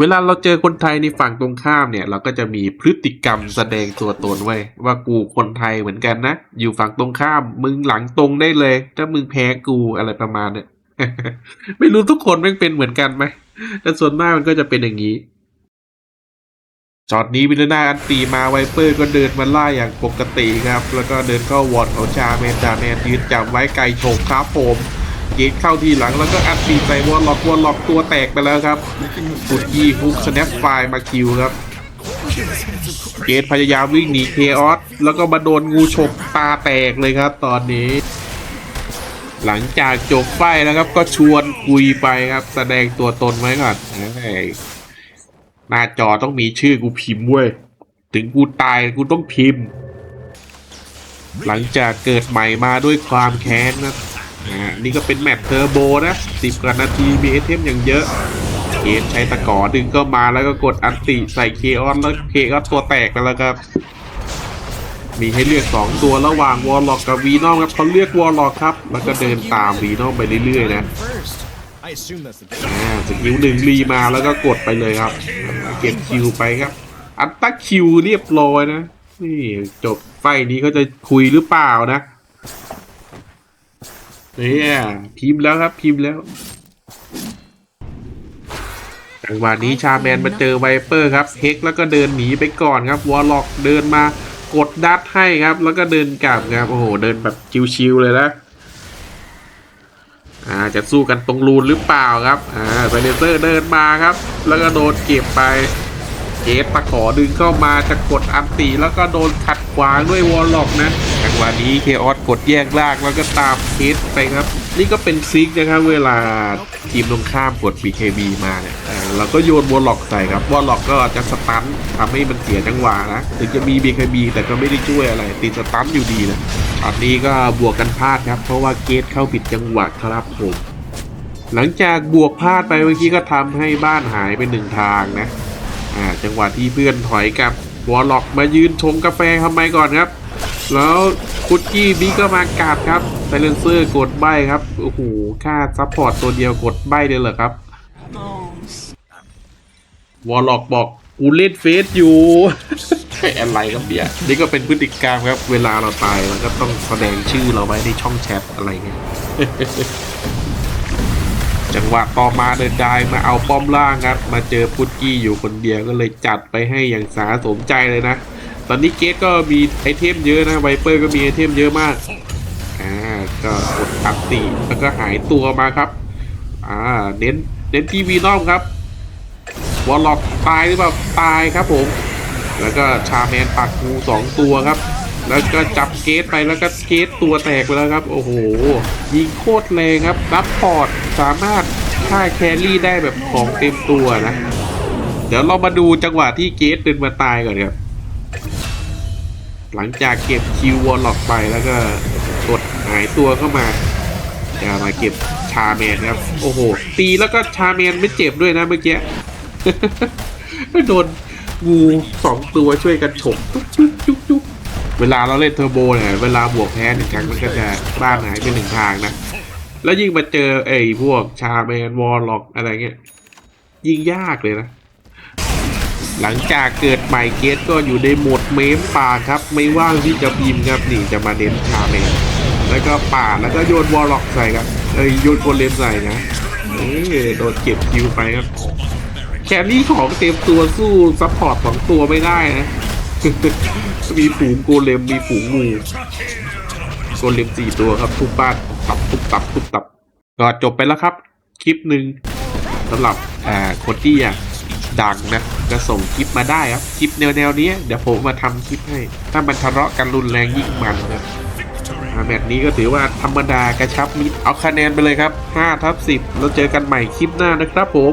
เวลาเราเจอคนไทยในฝั่งตรงข้ามเนี่ย เราก็จะมีพฤติกรรมแสดงตัวตนไว้ว่ากูคนไทยเหมือนกันนะ อยู่ฝั่งตรงข้าม มึงหลังตรงได้เลย ถ้ามึงแพ้กูอะไรประมาณเนี่ยไม่รู้ทุกคนแม่งเป็นเหมือนกันไหมแต่ส่วนมากมันก็จะเป็นอย่างนี้จอดนี้วิลนาอันตีมาไวเปอร์ก็เดินมาไล่อย่างปกติครับ แล้วก็เดินเข้าวอร์ดของชาแมนจาแมนยืนจับไว้ไกลโฉกครับผม เกตเข้าทีหลังแล้วก็อัดตีใส่วอลล็อกวอลล็อกตัวแตกไปแล้วครับกุดยี่ฮุกสแนปไฟมาคิวครับเกตพยายามวิ่งหนีเคออสแล้วก็มาโดนงูฉกตาแตกเลยครับ ตอนนี้ หลังจากจบไฟแล้วครับ ก็ชวนคุยไปครับ แสดงตัวตนไว้ก่อนหน้าจอต้องมีชื่อกูพิมพ์เว้ย ถึงกูตายกูต้องพิมพ์ หลังจากเกิดใหม่มาด้วยความแค้นนะ อ่านี่ก็เป็นแมตช์เทอร์โบนะสิบกว่านาทีมีไอเทมอย่างเยอะเกมใช้ตะกอดึงก็มาแล้วก็กดอันติใส่เคออนแล้วเคออนตัวแตกไปแล้วครับ มีให้เลือก 2 ตัวระหว่างวอลล็อกกับวีนอมครับเขาเลือกวอลล็อกครับ แล้วก็เดินตามวีนอมไปเรื่อยๆนะสกิลหนึ่งรีมาแล้วก็กดไปเลยครับ เก็บคิวไปครับ อัตตาคิวเรียบร้อยนะ นี่จบไฟนี้เขาจะคุยหรือเปล่านะ เนี่ยพิมพ์แล้วครับพิมพ์แล้วจังหวะนี้ชาแมนมาเจอไวเปอร์ครับเฮกแล้วก็เดินหนีไปก่อนครับวอลล็อกเดินมากดดัดให้ครับ แล้วก็เดินกลับครับโอ้โหเดินแบบชิวๆเลยนะอ่าจะสู้กันตรงรูนหรือเปล่าครับอ่าไบเลเซอร์เดินมาครับ แล้วก็โดนเก็บไป เกตตะขอดึงเข้ามาจะกดอันตีแล้วก็โดนขัดขวางด้วยวอลล็อกนะจังหวะนี้เคออสกดแยกลากแล้วก็ตามเคสไปครับ นี่ก็เป็นซิกนะครับเวลาทีมตรงข้ามกด BKB มาเนี่ยเราก็โยนวอลล็อกใส่ครับวอลล็อกก็จะสตันทำให้มันเสียจังหวะนะถึงจะมี BKB แต่ก็ไม่ได้ช่วยอะไร ติดสตันอยู่ดีนะอันนี้ก็บวกกันพลาดครับ เพราะว่าเกตเข้าผิดจังหวะครับผมหลังจากบวกพลาดไปเมื่อกี้ก็ทำให้บ้านหายไปหนึ่งทางนะ อ่าจังหวะที่เพื่อนถอยกับวอลล็อกมายืนชงกาแฟทำไมก่อนครับ แล้วคุกกี้บิ๊กก็มากัดครับไซเลนเซอร์กดใบครับโอ้โหค่าซัพพอร์ตตัวเดียวกดใบเลยเหรอครับวอลล็อกบอกกูเล่นเฟซอยู่อะไรครับเนี่ยนี่ก็เป็นพฤติกรรมครับ เวลาเราตายเราก็ต้องแสดงชื่อเราไว้ในช่องแชทอะไรเงี้ย จังหวะต่อมาเดินได้มาเอาป้อมล่างครับ มาเจอพุตกี้อยู่คนเดียวก็เลยจัดไปให้อย่างสาสมใจเลยนะ ตอนนี้เกตก็มีไอเทมเยอะนะไวเปอร์ก็มีไอเทมเยอะมากอ่าก็กดอัดติแล้วก็หายตัวมาครับอ่าเน้นเน้นทีวีนอมครับวอลล็อกตายหรือเปล่าตายครับผม แล้วก็ชาแมนปักงูสองตัวครับ แล้วก็จับเกตไปแล้วก็เกตตัวแตกไปแล้วครับ โอ้โห ยิงโคตรแรงครับ รับพอร์ตสามารถฆ่าแครี่ได้แบบของเต็มตัวนะ เดี๋ยวเรามาดูจังหวะที่เกตเดินมาตายก่อนครับ หลังจากเก็บคิววอลล็อกไปแล้วก็กดหายตัวเข้ามาจะมาเก็บชาแมนครับ โอ้โห ตีแล้วก็ชาแมนไม่เจ็บด้วยนะเมื่อกี้โดนงูสองตัวช่วยกันฉกจุ๊บจุ๊บจุ๊บ เวลาเราเล่นเทอร์โบเนี่ยเวลาบวกแพ้หนึ่งครั้งมันก็จะบ้านหายไปหนึ่งทางนะ แล้วยิ่งมาเจอไอ้พวกชาแมนวอลล็อกอะไรเงี้ยยิ่งยากเลยนะ หลังจากเกิดใหม่เกตก็อยู่ในโหมดเมมป่าครับ ไม่ว่างที่จะพิมพ์ครับนี่จะมาเน้นชาแมนแล้วก็ป่าแล้วก็โยนวอลล็อกใส่ครับเอ้ยโยนโกเลมใส่นะเอ้โดนเก็บคิวไปครับแครี่ของเต็มตัวสู้ซัพพอร์ตสองตัวไม่ได้นะ มีฝูงโกเลมมีฝูงงูโกเลมสี่ตัวครับทุบบ้านตับทุบตับทุบตับ ก็จบไปแล้วครับ คลิปหนึ่งสำหรับอ่าคนที่อยากดังนะก็ส่งคลิปมาได้ครับคลิปแนวแนวๆนี้เดี๋ยวผมมาทำคลิปให้ ถ้ามันทะเลาะกันรุนแรงยิ่งมันครับอ่าแมตช์นี้ก็ถือว่าธรรมดากระชับมิตรเอาคะแนนไปเลยครับ5ทับ10 แล้วเจอกันใหม่คลิปหน้านะครับผม